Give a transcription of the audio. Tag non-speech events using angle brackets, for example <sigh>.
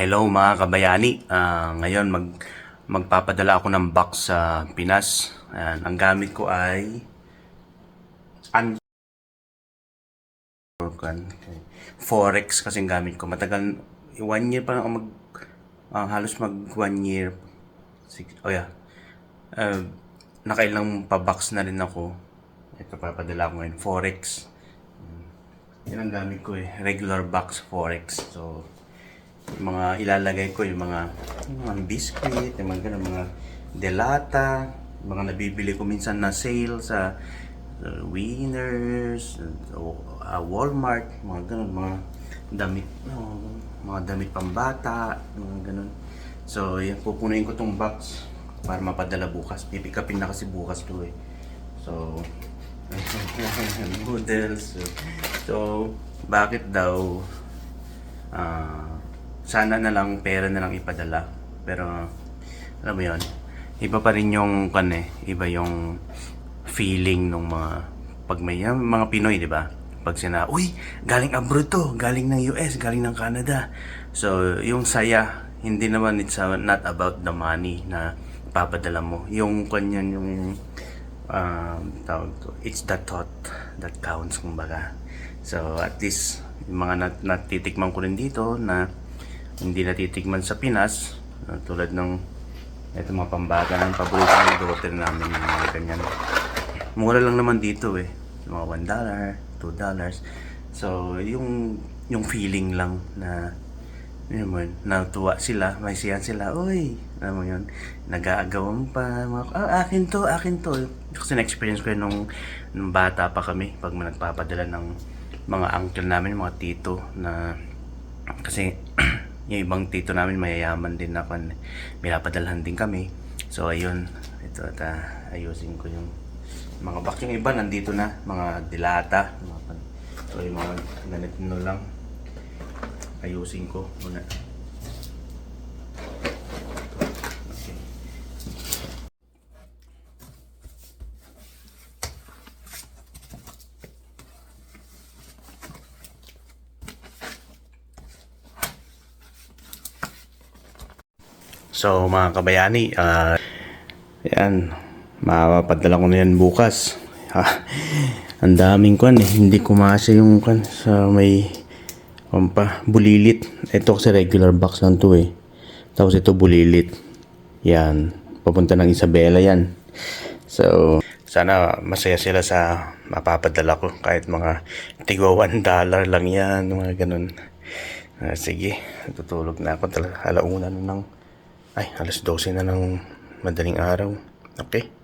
Hello mga kabayani. Ah, ngayon mag magpapadala ako ng box sa Pinas. Ayan, ang gamit ko ay un- Forex kasi gamit ko. Matagal one year pa lang ako mag ah, halos mag one year. Oh yeah. Uh, nakailang pa-box na rin ako. Ito papadala ko ngayon. Forex. Yan ang gamit ko eh. Regular box Forex. So, mga ilalagay ko, yung mga, yung mga biscuit, yung mga ganun, mga delata, mga nabibili ko minsan na sale sa uh, Winners, uh, Walmart, mga ganun, mga damit, no, mga damit pambata, mga ganun. So, yan, pupunuin ko tong box para mapadala bukas. Pipick upin na kasi bukas to eh. So, <laughs> noodles. So, bakit daw ah sana na lang pera na lang ipadala. Pero alam mo 'yon. Iba pa rin yung kan eh, iba yung feeling ng mga pag may mga Pinoy, 'di ba? Pag sina, uy, galing abroad to, galing ng US, galing ng Canada. So, yung saya, hindi naman it's uh, not about the money na papadala mo. Yung kanyan, yung um, tawag to, it's the thought that counts, kumbaga. So, at least, yung mga nat natitikman ko rin dito na hindi natitikman sa Pinas, uh, tulad ng ito mga pambata ng paborito ng daughter namin, yung mga ganyan. Mura lang naman dito eh. Mga $1, dollar, $2. dollars. So, yung yung feeling lang na yun mo, natuwa sila, may sila, uy, alam mo yun, nag-aagawan pa, mga, ah, akin to, akin to. Kasi na-experience ko yun nung, nung bata pa kami, pag nagpapadala ng mga uncle namin, mga tito, na, kasi, <clears throat> yung ibang tito namin mayayaman din na kan, pinapadalhan din kami. So, ayun, ito, at ah, ayusin ko yung mga box. Iba, nandito na, mga dilata, mga, pan- so, yung mga ganito lang, ayusin ko muna. Okay. So mga kabayani, ah yan, mapapadala ko na yan bukas. <laughs> Ang daming kwan eh, hindi kumasya yung kwan sa may kwan pa, bulilit. Ito kasi regular box lang to eh. Tapos ito bulilit. Yan, papunta ng Isabela yan. So, sana masaya sila sa mapapadala ko kahit mga tigwa <laughs> 1 dollar lang yan, mga ganun. Ah, sige, tutulog na ako talaga. Alauna na ng, ay, alas 12 na ng madaling araw. Okay?